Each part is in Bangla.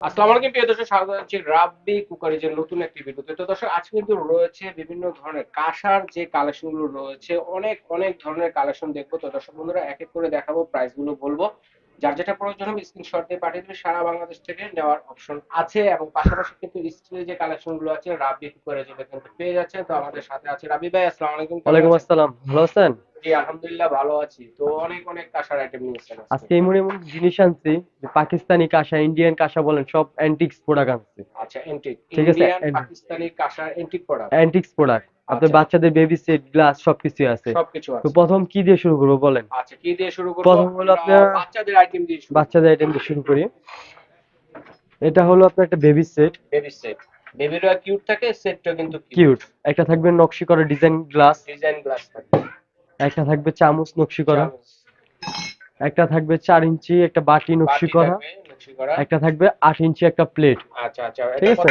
আসসালামু আলাইকুম প্রিয় দর্শক স্বাগত জানাচ্ছি রাব্বি কুকারিজের নতুন একটি ভিডিওতে। তো দর্শক আজকে কিন্তু রয়েছে বিভিন্ন ধরনের কাঁসার যে কালেকশনগুলো রয়েছে অনেক অনেক ধরনের কালেকশন দেখব। তো দর্শক বন্ধুরা এক এক করে দেখাবো প্রাইসগুলো বলব। যার যেটা প্রয়োজন হবে স্ক্রিনশট দিয়ে পাঠিয়ে দেবে। সারা বাংলাদেশ থেকে নেওয়ার অপশন আছে এবং পাশাপাশি কিন্তু স্টিলের যে কালেকশনগুলো আছে রাব্বি কুকারিজ কিন্তু পেয়ে যাচ্ছে তো আমাদের সাথে আছে রাব্বি ভাই আসসালামু আলাইকুম। ওয়ালাইকুম আসসালাম ভালো আছেন? জি আলহামদুলিল্লাহ ভালো আছি তো অনেক অনেক কাঁসার আইটেম নিয়েছেন আজকে। এমন এমন জিনিস আনছি যে পাকিস্তানি কাঁসা ইন্ডিয়ান কাঁসা বলেন সব অ্যান্টিক্স প্রোডাক্ট আনছি। আচ্ছা ঠিক আছে, পাকিস্তানি কাঁসার এন্টিক প্রোডাক্ট অ্যান্টিক্স প্রোডাক্ট আপনার আচ্ছা। বাচ্চাদের বেবি সেট গ্লাস সবকিছু আছে। সবকিছু তো প্রথম কি দিয়ে শুরু করব বলেন? আচ্ছা কি দিয়ে শুরু করব? প্রথম হলো আপনার- বাচ্চাদের আইটেম দিয়ে শুরু বাচ্চাদের আইটেম দিয়ে শুরু করি। এটা হলো আপনার একটা বেবি সেট বেবি সেট বেবিরা কিউট থাকে সেটটা কিন্তু কিউট একটা থাকবে নকশি করা ডিজাইন গ্লাস ডিজাইন গ্লাস থাকে একটা থাকবে চামচ নকশি করা। একটা থাকবে চার ইঞ্চি একটা বাটি নকশি করা। একটা থাকবে আট ইঞ্চি একটা প্লেট। আচ্ছা আচ্ছা। ঠিক আছে?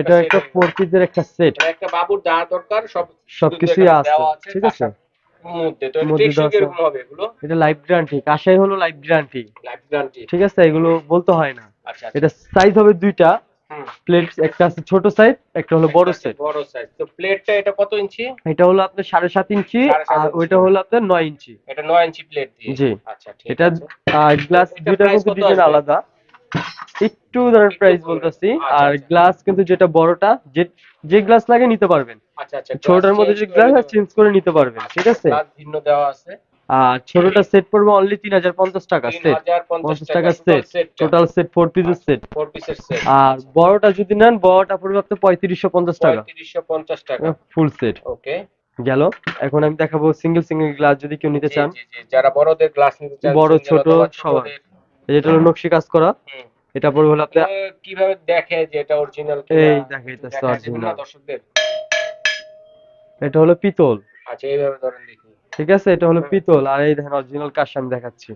এটা একটা ফোর পিসের একটা সেট একটা বাবুর যা দরকার সব সবকিছুই আছে। ঠিক আছে? এটা লাইফ গ্যারান্টি কাঁসাই হলো লাইফ গ্যারান্টি লাইফ গ্যারান্টি ঠিক আছে? এগুলো বলতে হয় না। আচ্ছা আচ্ছা। এটা সাইজ হবে দুইটা। প্লেট একটা আছে ছোট সাইজ একটা হলো বড় সাইজ বড় সাইজ তো প্লেটটা এটা কত ইঞ্চি? এটা হলো আপনার সাড়ে সাত ইঞ্চি আর ওইটা হলো আপনার নয় ইঞ্চি। এটা 9 ইঞ্চি প্লেট দিয়ে? জি। আচ্ছা ঠিক এটা গ্লাস দুইটা কিন্তু ডিজাইন আলাদা। একটু ধরেন প্রাইস। বলতেছি। আচ্ছা, আর আচ্ছা। গ্লাস কিন্তু যেটা বড়টা যে যে গ্লাস লাগে নিতে পারবেন। আচ্ছা আচ্ছা ছোটটার মধ্যে যে গ্লাস চেঞ্জ করে নিতে পারবেন ঠিক আছে? ভিন্ন দেওয়া আছে। আর ছোটটা সেট পড়বে অনলি তিন হাজার পঞ্চাশ টাকা সেট 3050 পঞ্চাশ টাকা সেট টোটাল সেট ফোর পিসের সেট ফোর পিসের সেট আর বড়টা যদি নেন বড়টা পড়বে আপনার পঁয়ত্রিশশো পঞ্চাশ টাকা। 3550 টাকা। ফুল সেট ওকে গেল। এখন আমি দেখাবো সিঙ্গেল সিঙ্গেল গ্লাস যদি কেউ নিতে চান। যারা বড়দের গ্লাস নিতে চান বড়, ছোট সবার। এটা হলো নকশি কাজ করা। এটা পড়বে হলো আপনার কীভাবে দেখে যে এটা অরিজিনাল এই দেখাইতেছে original। দর্শকদের। এটা হলো পিতল। আচ্ছা এইভাবে ধরেন দেখি ঠিক আছে? এটা হলো পিতল আর এই দেখেন অরিজিনাল কাজ আমি দেখাচ্ছি।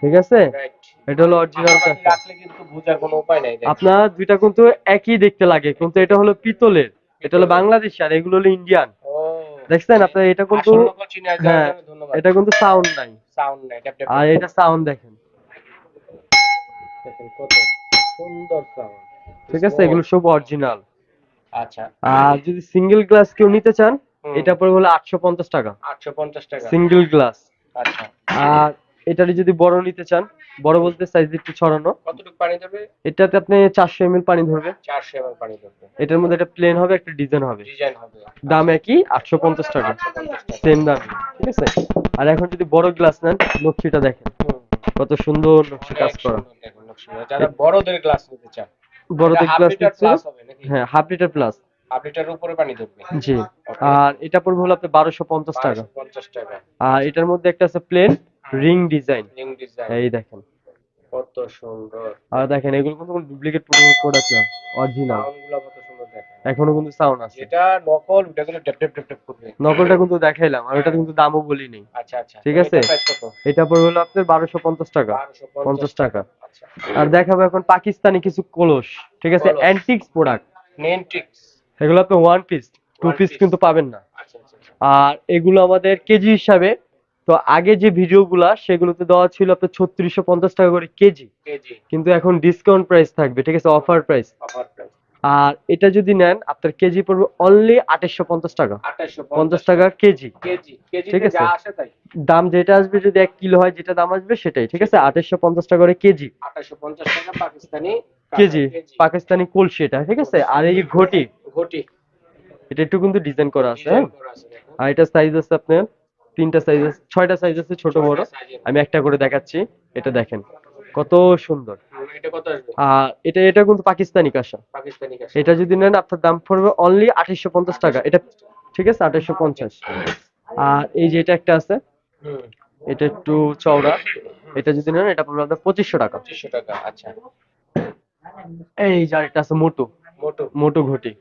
ঠিক আছে? এটা হলো অরিজিনাল রাখলে কিন্তু বোঝার কোনো উপায় নাই। আপনার দুইটা কিন্তু একই দেখতে লাগে কিন্তু এটা হলো পিতলের। এটা হলো বাংলাদেশি আর এগুলো হলো ইন্ডিয়ান ও। দেখছেন? আপনার এটা কিন্তু হ্যাঁ, এটা কিন্তু সাউন্ড নাই। সাউন্ড নাই আর এটা সাউন্ড দেখেন। দেখেন কত সুন্দর সাউন্ড ঠিক আছে? এগুলো সব অরিজিনাল আচ্ছা। আর যদি সিঙ্গেল গ্লাস কেউ নিতে চান। এটা পড়বে হলো আটশো পঞ্চাশ টাকা। 850 টাকা। সিঙ্গেল গ্লাস আচ্ছা। আর এটার যদি বড় নিতে চান বড় বলতে সাইজ একটু ছড়ানো। কতটুকু পানি দেবে এটাতে আপনি চারশো এম পানি ধরবে। 400 ml পানি দেবে এটার মধ্যে একটা প্লেন হবে একটা ডিজাইন হবে। ডিজাইন হবে। দাম একই আটশো পঞ্চাশ টাকা। 850 টাকা সেম দাম ঠিক আছে? আর এখন যদি বড় গ্লাস নেন নকশিটা দেখেন। কত সুন্দর নকশি কাজ করা। যারা বড়দের গ্লাস নিতে চান বড়দের গ্লাস হবে নাকি? হ্যাঁ হাফ লিটার প্লাস লিটার উপরে পানি দেবে জি। আর এটা পড়বে হলো আপনার বারোশো পঞ্চাশ টাকা। 550 টাকা। আর এটার মধ্যে একটা আছে প্লেন রিং ডিজাইন লিং ডিজাইন এই দেখেন। কত সুন্দর। আর দেখেন এগুলো কিন্তু কোনো ডুপ্লিকেট প্রোডাক্ট না অরিজিনাল সাউন্ডগুলো কত সুন্দর দেখেন। এখনও কিন্তু সাউন্ড আছে। যেটা নকল ওটা কিন্তু ট্যাপ ট্যাপ ট্যাপ ট্যাপ করবে। নকলটা কিন্তু দেখাইলাম আর ওটা কিন্তু দামও বলি নেই। আচ্ছা আচ্ছা। ঠিক আছে। এটা পড়বে হলো আপনার বারোশো পঞ্চাশ টাকা। 1250 পঞ্চাশ টাকা। আচ্ছা। আর দেখাবো এখন পাকিস্তানি কিছু কলস ঠিক আছে। অ্যান্টিক্স প্রোডাক্ট নেন্টিক্স এগুলো আপনি ওয়ান পিস টু পিস কিন্তু পাবেন না। আচ্ছা আচ্ছা আচ্ছা। আর এগুলো আমাদের কেজি হিসাবে তো আগে যে ভিডিওগুলা সেগুলোতে দেওয়া ছিল আপনার ছত্রিশশো পঞ্চাশ টাকা করে কেজি। কিন্তু এখন ডিসকাউন্ট প্রাইস থাকবে ঠিক আছে? অফার প্রাইস আর এটা যদি নেন আপনার কেজি পড়বে অনলি আঠাশশো পঞ্চাশ টাকা। পঞ্চাশ টাকা। কেজি। ঠিক আছে। দাম যেটা আসবে যদি এক কিলো হয় যেটা দাম আসবে সেটাই ঠিক আছে? আঠাশশো পঞ্চাশ টাকা করে কেজি। 2850 টাকা পাকিস্তানি কেজি পাকিস্তানি কলসি এটা ঠিক আছে? আর এই ঘটি ঘটি। এটা একটু কিন্তু ডিজাইন করা আছে হ্যাঁ? আর এটা সাইজ আছে আপনার তিনটা সাইজ আছে ছয়টা সাইজ আছে ছোট বড়। আমি একটা করে দেখাচ্ছি এটা দেখেন কত সুন্দর। এটা আর এটা এটা কিন্তু পাকিস্তানি কাঁসা। এটা যদি নেন আপনার দাম পড়বে অনলি আঠাশশো পঞ্চাশ টাকা। এটা ঠিক আছে আঠাশশো পঞ্চাশ। আর এই যে এটা একটা আছে এটা একটু চওড়া। এটা যদি নেন এটা পড়বে আপনার পঁচিশশো টাকা। 2500 টাকা আচ্ছা। এই যে আরেকটা আছে মোটু। মোটো। মোটু ঘটি।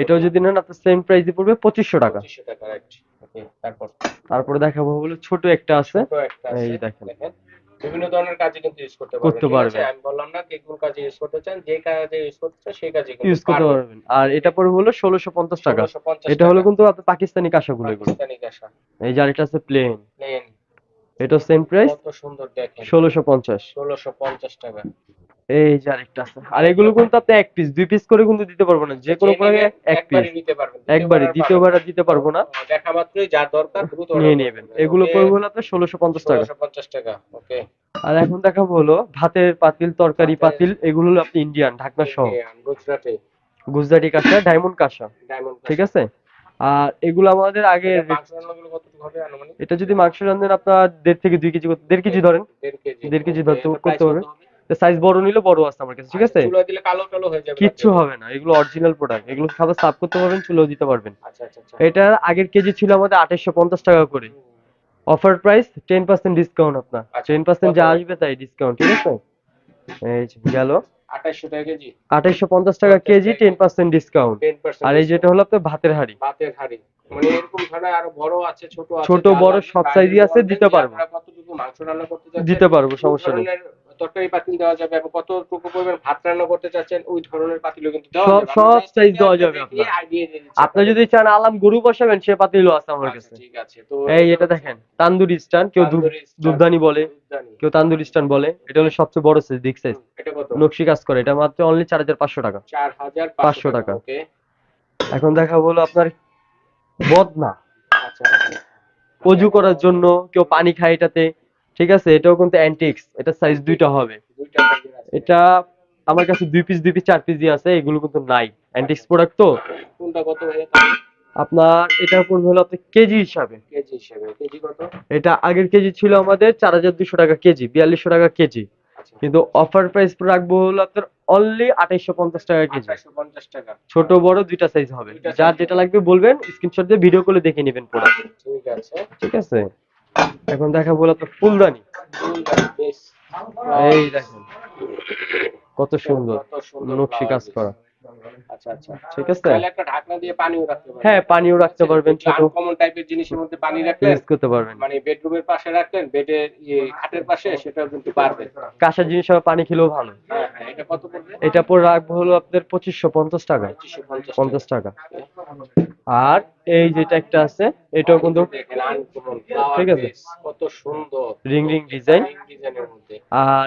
এটাও যদি নেন আপনার সেম প্রাইসে পড়বে পঁচিশশো টাকা। 2500 টাকা রাইট তারপর? তারপরে দেখাবো হলো ছোট একটা আছে। এই দেখেন। বিভিন্ন ধরনের কাজে কিন্তু ইউজ করতে পারবেন। করতে পারবেন। আমি বললাম না কোন কাজে ইউজ করতে চান যে কাজে ইউজ করতে চান সেই কাজে ইউজ করতে পারবেন। আর এটা পড়বে হলো ষোলোশো পঞ্চাশ টাকা। 1650 এটা হলো কিন্তু পাকিস্তানি কাঁসাগুলো এগুলো। পাকিস্তানি কাঁসা। এই যে আরেকটা আছে প্লেন প্লেন এটা সেম প্রাইস কত সুন্দর দেখেন। ষোলোশো পঞ্চাশ। ষোলোশো পঞ্চাশ টাকা। এই যে আরেকটা আছে। আর এগুলো কিন্তু আপনি এক পিস দুই পিস করে কিন্তু দিতে পারব না। যে কোনো নেবেন, এক পিস একবারই নিতে পারবেন একবারে দ্বিতীয়বার আর দিতে পারব না। দেখা মাত্রই যার দরকার দ্রুত নিয়ে নেবেন। এগুলো পড়বে হলো আপনার ষোলোশো পঞ্চাশ টাকা। ষোলোশো পঞ্চাশ টাকা ওকে। আর এখন দেখাবো হলো ভাতের পাতিল তরকারি পাতিল এগুলো হলো আপনি ইন্ডিয়ান ঢাকনা সহ। গুজরাটে। গুজরাটি কাঁসা ডায়মন্ড কাঁসা ডায়মন্ড ঠিক আছে? আর এগুলো আমাদের আগে মাংস রান্নাগুলো কতটুকু হবে আনুমানিক? এটা যদি মাংস রান্ধেন আপনার দেড় থেকে দুই কেজি দেড় কেজি ধরেন। দেড় কেজি ধরতে করতে হবে। সাইজ বড় নিলে বড় আছে আমার কাছে ঠিক আছে? চুলায় দিলে কালো কালো হয়ে যাবে কিচ্ছু হবে না এগুলো অরিজিনাল প্রোডাক্ট এগুলো খাবার সাফ করতে পারবেন চুলেও দিতে পারবেন। আচ্ছা আচ্ছা আচ্ছা। এটার আগের কেজি ছিল আমাদের আঠাশশো পঞ্চাশ টাকা করে। Offer price ten percent discount আপনার। আচ্ছা, টেন পার্সেন্ট যা আসবে তাই ডিসকাউন্ট ঠিক আছে? এই যে গেল। আঠাশশো টাকা কেজি। আঠাশশো পঞ্চাশ টাকা কেজি টেন পার্সেন্ট ডিসকাউন্ট আর এই যেটা হলো আপনার ভাতের হাড়ি। ভাতের হাড়ি। মানে এরকম ধরনের আরও বড় আছে ছোট আছে ছোট, বড় সব size-ই আছে, দিতে পারব। আপনারা কতটুকু মাংস রান্না করতে চাচ্ছেন দিতে পারব সমস্যা নেই। তরকারি পাতিল দেওয়া যাবে এবং কতটুকু পরিমাণ ভাত রান্না করতে চাচ্ছেন ওই ধরনের পাতিলও কিন্তু দেওয়া সব- যাবে। সব আমি দেওয়া যাবে আপনি যদি চান আলাম গরু বসাবেন সে পাতিলও আছে আমার আচ্ছা, কাছে। ঠিক আছে তো এই এটা দেখেন তান্দুরি স্ট্যান্ড কেউ দুধদানি বলে কেউ তান্দুরি স্ট্যান্ড বলে এটা হলো সবচেয়ে বড় সাইজ বিগ সাইজ এটা কত? নকশি কাজ করে এটা মাত্র অনলি চার হাজার পাঁচশো টাকা। চার হাজার 500 টাকা। ওকে এখন দেখা হলো আপনার বদনা। আচ্ছা। অজু করার জন্য কেউ পানি খায় এটাতে। ঠিক আছে? এটাও কিন্তু অ্যান্টিক্স এটা সাইজ দুইটা হবে। এটা আমার কাছে দুই পিস দুই পিস চার পিস দিয়ে আছে। এগুলো কিন্তু নাই। অ্যান্টিক্স প্রোডাক্ট তো? কোনটা কত আপনার এটা পড়বে হলো আপনার কেজি হিসাবে? কেজি হিসেবে। কেজি কত? এটা আগের কেজি ছিল আমাদের চার হাজার দুশো টাকা কেজি বিয়াল্লিশশো টাকা কেজি। আচ্ছা। কিন্তু অফার প্রাইস রাখব হলো আপনার অনলি আঠাইশশো পঞ্চাশ টাকা কেজি। টাকা। ছোট বড় দুইটা সাইজ হবে। যার যেটা লাগবে বলবেন স্ক্রিনশট দিয়ে ভিডিও করে দেখে নেবেন প্রোডাক্ট ঠিক আছে। ঠিক আছে? এখন দেখাবো আপনার ফুলদানি। এই দেখেন কত সুন্দর নকশি কাজ করা। আচ্ছা আচ্ছা। ঠিক আছে? তাহলে একটা ঢাকনা দিয়ে পানিও রাখতে পারবেন হ্যাঁ পানিও রাখতে পারবেন ছোট। কমন টাইপের জিনিসের মধ্যে পানি রাখলেন। ইউজ করতে পারবেন। মানে বেডরুমের পাশে রাখলেন বেডের ইয়ে খাটের পাশে সেটাও কিন্তু পারবে কাঁচা জিনিস পানি খেলেও ভালো। হ্যাঁ হ্যাঁ এটা কত পড়বে? এটা পর রাখব হলো আপনার পঁচিশশো পঞ্চাশ টাকা। পঞ্চাশ পঞ্চাশ টাকা। আর এই যেটা একটা আছে এটাও কিন্তু ঠিক আছে। কত সুন্দর। Ring ring design. আর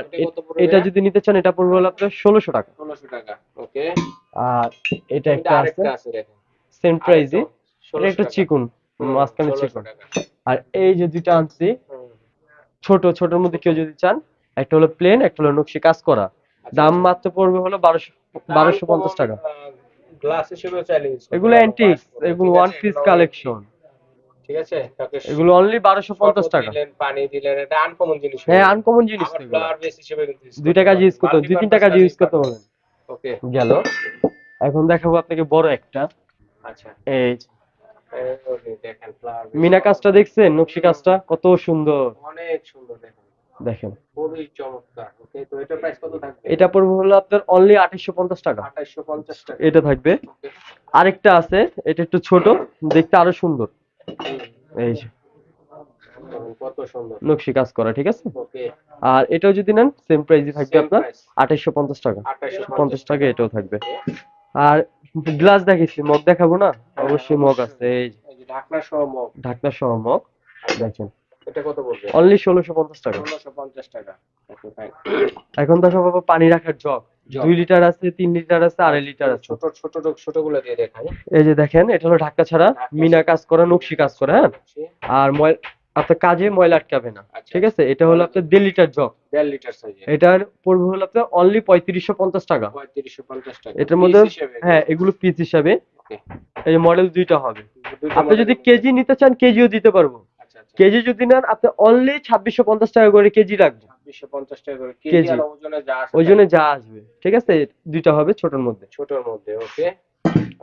এটা যদি নিতে চান এটা পড়বে হলো আপনার ষোলোশো টাকা। ষোলোশো টাকা ওকে। আর এটা একটা আছে। সেম প্রাইসই এটা একটু। চিকুন মাঝখানে চিকুন। আর এই যে দুইটা আনছি ছোট ছোটর মধ্যে কেউ যদি চান একটা হলো প্লেন একটা হলো নকশি কাজ করা। আচ্ছা, দাম আচ্ছা। মাত্র পড়বে হলো বারোশো বারোশো পঞ্চাশ টাকা। গ্লাস হিসেবে চাইলে এগুলো করে, এগুলো ওয়ান পিস কালেকশন ঠিক আছে? এগুলো অনলি বারোশো পঞ্চাশ শরবত টাকা। দিলেন, পানি দিলেন এটা আনকমন জিনিস হ্যাঁ আনকমন জিনিস ফ্লাওয়ার বেস হিসেবে কিন্তু use দুইটা কাজ ইউজ করতে দুই তিনটা কাজ ইউজ করতে পারবেন ওকে গেল। এখন দেখাবো আপনাকে বড় একটা। আচ্ছা। এই মিনা কাজটা দেখছেন? নকশি কাজটা কত সুন্দর। অনেক সুন্দর দেখেন। দেখেন। খুবই চমৎকার ওকে তো এটা প্রাইস কত থাকবে? এটা পড়বে হলো আপনার অনলি আঠাশশো পঞ্চাশ টাকা। আঠাশশো পঞ্চাশ টাকা। এটা থাকবে। আরেকটা আছে এটা একটু ছোট দেখতে আরও সুন্দর। এই যে, কত সুন্দর। নকশি কাজ করা ঠিক আছে? ওকে আর এটাও যদি নেন সেম প্রাইসই থাকবে আপনার price। আঠাশশো পঞ্চাশ টাকা। আঠাশশো পঞ্চাশ টাকা এটাও থাকবে। আর গ্লাস দেখাইছি মগ দেখাবো না? অবশ্যই মগ আছে এই ঢাকনা সহ মগ। ঢাকনা সহ মগ দেখেন। এটা কত বলবে অনলি ষোলোশো পঞ্চাশ টাকা। এখন দেখো বাবা পানি রাখার জগ। দুই লিটার আছে তিন লিটার আছে আড়াই লিটার আছে। ছোট ছোট ছোটগুলো দিয়ে দেখাই। এই যে দেখেন এটা হলো ঢাকা ছাড়া মিনা কাজ করা নকশি কাজ করা হ্যাঁ? আর আপনার কাজে ময়লা আটকাবে না। আচ্ছা। ঠিক আছে? এটা হলো আপনার দেড় লিটার জগ। দেড় লিটার এটার পড়বে হলো আপনার অনলি পঁয়ত্রিশশো পঞ্চাশ টাকা। পঁয়ত্রিশশো পঞ্চাশ টাকা। এটার মধ্যে হ্যাঁ এগুলো পিস হিসাবে। এই মডেল দুইটা হবে। আপনি যদি কেজি নিতে চান কেজিও দিতে পারব। কেজি যদি নেন আপনি অনলি ছাব্বিশশো পঞ্চাশ টাকা করে কেজি রাখব ছাব্বিশশো পঞ্চাশ টাকা করে কেজি কেজি। ওজনে যা আসে ওই জন্য যা আসবে। ঠিক আছে? দুইটা হবে ছোটর মধ্যে। ছোটর মধ্যে ওকে।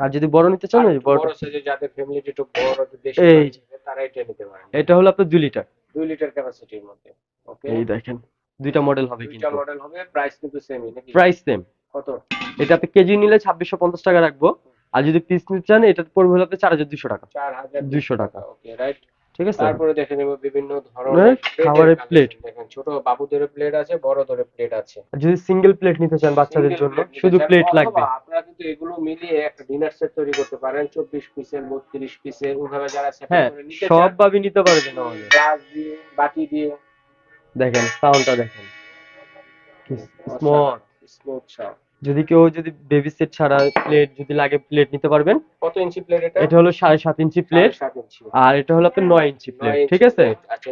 আর যদি বড় নিতে চান বড় বড় সাইজে যাদের ফ্যামিলি একটু বড় বেশি এই size হবে, তারা এটা নিতে পারেন। এটা হলো আপনার দুই লিটার। দুই লিটার ক্যাপাসিটির মধ্যে ওকে। এই দেখেন দুইটা মডেল হবে দুইটা মডেল হবে প্রাইস কিন্তু সেমই নাকি? প্রাইস সেম কত? এটা আপনি কেজি নিলে ছাব্বিশশো পঞ্চাশ টাকা রাখব। আর যদি পিস নিতে চান এটা পড়বে হলো আপনার চার হাজার দুশো টাকা। চার হাজার 200 টাকা। ওকে রাইট ঠিক আছে? তারপরে দেখে নেব বিভিন্ন হ্যাঁ, ধরনের খাবারের প্লেটের plate। collection দেখেন ছোট বাবুদের প্লেট আছে বড় বড়দের প্লেট আছে যদি সিঙ্গেল প্লেট নিতে চান বাচ্চাদের জন্য শুধু প্লেট লাগবে। আপনারা কিন্তু এগুলো মিলিয়ে একটা ডিনার সেট তৈরি করতে পারেন চব্বিশ পিসের বত্রিশ পিসের ওইভাবে যারা সেট হ্যাঁ করে নিতে চান সব ভাবে নিতে পারবেন গ্লাস দিয়ে বাটি দিয়ে। দেখেন সাউন্ডটা দেখেন। স্মল স্মুথ সাউন্ড যদি কেউ যদি বেবি সেট ছাড়া প্লেট যদি লাগে প্লেট নিতে পারবেন। কত ইঞ্চি প্লেট এটা? এটা হলো সাড়ে সাত ইঞ্চি প্লেট আর এটা হলো আপনার নয় ইঞ্চি প্লেট ঠিক আছে। আচ্ছা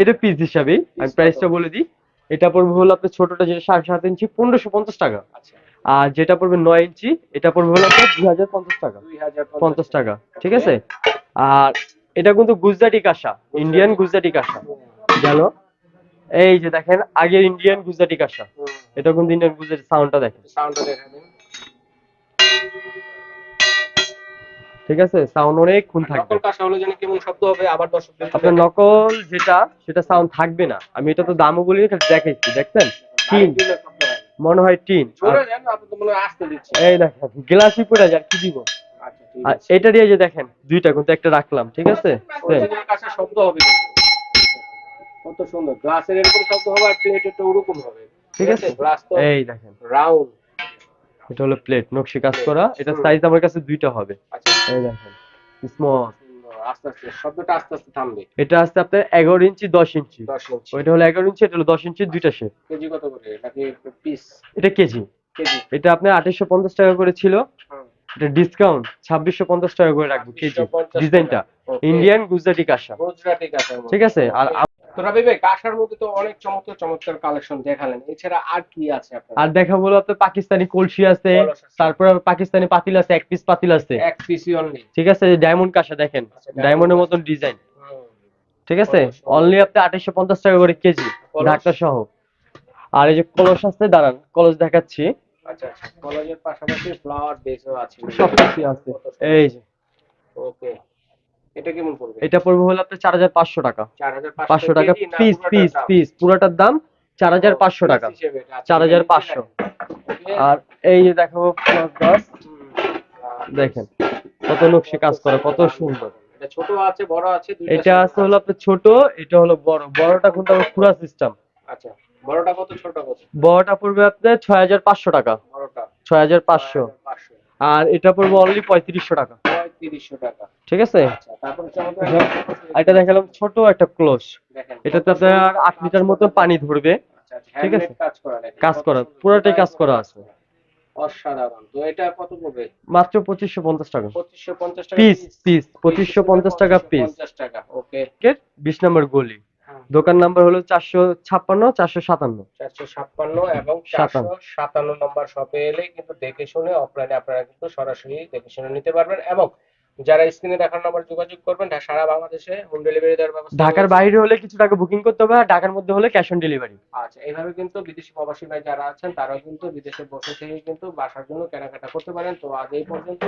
এটা পিস হিসাবেই আমি প্রাইসটা বলে দিই এটা পড়বে হলো আপনার ছোটটা যেটা সাড়ে সাত ইঞ্চি পনেরোশো পঞ্চাশ টাকা। আচ্ছা। আর যেটা পড়বে নয় ইঞ্চি এটা পড়বে হলো আপনার দুই হাজার পঞ্চাশ টাকা। পঞ্চাশ টাকা ঠিক আছে? আর এটা কিন্তু গুজরাটি কাঁসা ইন্ডিয়ান গুজরাটি কাঁসা। গেল এই যে দেখেন আগে ইন্ডিয়ান গুজরাটি কাঁসা। এটা কিন্তু ইন্ডিয়ান গুজরাটি সাউন্ডটা দেখেন। সাউন্ডটা দেখাবেন ঠিক আছে? সাউন্ড থাকবে। নকল কাঁসা হলে যেন কেমন শব্দ হবে আবার দর্শকদের আপনার নকল যেটা সেটা সাউন্ড থাকবে না। আমি এটা তো দামও বলি এটা দেখাইছি দেখছেন? টিন। মনে হয় টিন। এই দেখেন গ্লাসই পড়ে যায় কি দিব? আচ্ছা আর এটা দিয়ে যে দেখেন দুইটা কিন্তু একটা রাখলাম ঠিক আছে? শব্দ হবে। কত সুন্দর। গ্লাসের এরকম শব্দ হবে আর প্লেটের তো ওরকম হবে। ঠিক আছে? গ্লাস তো এই দেখেন। রাউন্ড এটা হলো প্লেট নকশি কাজ করা। এটা সাইজ আমার কাছে দুইটা হবে। আচ্ছা। এই দেখেন স্মল আস্তে আস্তে। শব্দটা আস্তে আস্তে থামবে। এটা আছে আপনার এগারো ইঞ্চি দশ ইঞ্চি। দশ ইঞ্চি। ওইটা হলো এগারো ইঞ্চি এটা হলো দশ ইঞ্চি দুইটা শেপ কেজি কত করে? নাকি পিস এটা কেজি। কেজি। এটা আপনার আঠাশশো পঞ্চাশ টাকা করে ছিল। এটা ডিসকাউন্ট ছাব্বিশশো পঞ্চাশ টাকা করে রাখব কেজি। ডিজাইনটা ইন্ডিয়ান গুজরাটি কাঁসা গুজরাটি ঠিক আছে? আর তো রাবি ভাই কাঁসার মধ্যে তো অনেক চমৎকার চমৎকার কালেকশন দেখালেন। এছাড়া আর কি আছে আপনার? আর দেখা বলো আপনার পাকিস্তানি কলসি আছে তারপর পাকিস্তানি পাতিল আছে এক পিস পাতিল আছে। এক পিসি অনলি ঠিক আছে ডায়মন্ড কাঁসা দেখেন। আচ্ছা, ডায়মন্ডের মতন ডিজাইন ঠিক আছে? অনলি আপনি আঠাশশো পঞ্চাশ টাকা করে কেজি। ঢাকা সহ। আর এই যে কলস আছে দাঁড়ান কলস দেখাচ্ছি। আচ্ছা আচ্ছা কলেজের পাশাপাশি ফ্লাওয়ার বেসও আছে। সব কিছু আছে এই যে। ওকে এটা কেমন পড়বে? এটা পড়বে হলো আপনার চার হাজার পাঁচশো টাকা। চার হাজার পাঁচশো টাকা পিস পিস পিস পুরোটার দাম? চার হাজার পাঁচশো টাকা। চার হাজার পাঁচশো। আর এই যে দেখাবো দশ দেখেন কত নকশি কাজ করা কত সুন্দর। এটা ছোট আছে বড় আছে দুইটা এটা আছে হলো আপনার ছোট এটা হলো বড়। বড়টা আবার পুরা সিস্টেম আচ্ছা বড়টা কত ছোট কত? বড়টা পড়বে আপনার ছয় হাজার পাঁচশো টাকা। বড়টা। ছয় হাজার পাঁচশো। পাঁচশো। আর এটা পড়বে অনলি পঁয়ত্রিশশো টাকা। পঁয়ত্রিশশো টাকা। ঠিক আছে? আচ্ছা তারপরে চমৎকার আর এটা দেখালাম ছোট একটা ক্লোজ এটাতে আপনার আট লিটার মতো পানি ধরবে। আচ্ছা আচ্ছা ঠিক আছে। কাজ করা। পুরোটাই কাজ করা আছে। অসাধারণ। তো এটা কত পড়বে? মাত্র পঁচিশশো পঞ্চাশ টাকা। পঁচিশশো পঞ্চাশ টাকা পিস পিস পঁচিশশো পঞ্চাশ টাকা পিস পঞ্চাশ টাকা ওকে। বিশ নম্বর গলি। দোকান নাম্বার হলো চারশো ছাপ্পান্ন চারশো সাতান্ন। চারশো ছাপ্পান্ন এবং সাতান্ন। চারশো সাতান্ন নম্বর শপে এলে কিন্তু দেখে শুনে অফলাইনে আপনারা কিন্তু সরাসরি দেখে শুনে নিতে পারবেন এবং যারা স্ক্রিনে দেখার নাম্বার যোগাযোগ করবেন সারা বাংলাদেশে হোম ডেলিভারি দেওয়ার ব্যবস্থা ঢাকার বাইরে হলে কিছু টাকা বুকিং করতে হবে আর ঢাকার মধ্যে হলে ক্যাশ অন ডেলিভারি আচ্ছা এইভাবে কিন্তু বিদেশি প্রবাসী ভাই যারা আছেন তারাও কিন্তু বিদেশে বসে থেকে কিন্তু বাসার জন্য কেনাকাটা করতে পারেন। তো আজ এই পর্যন্ত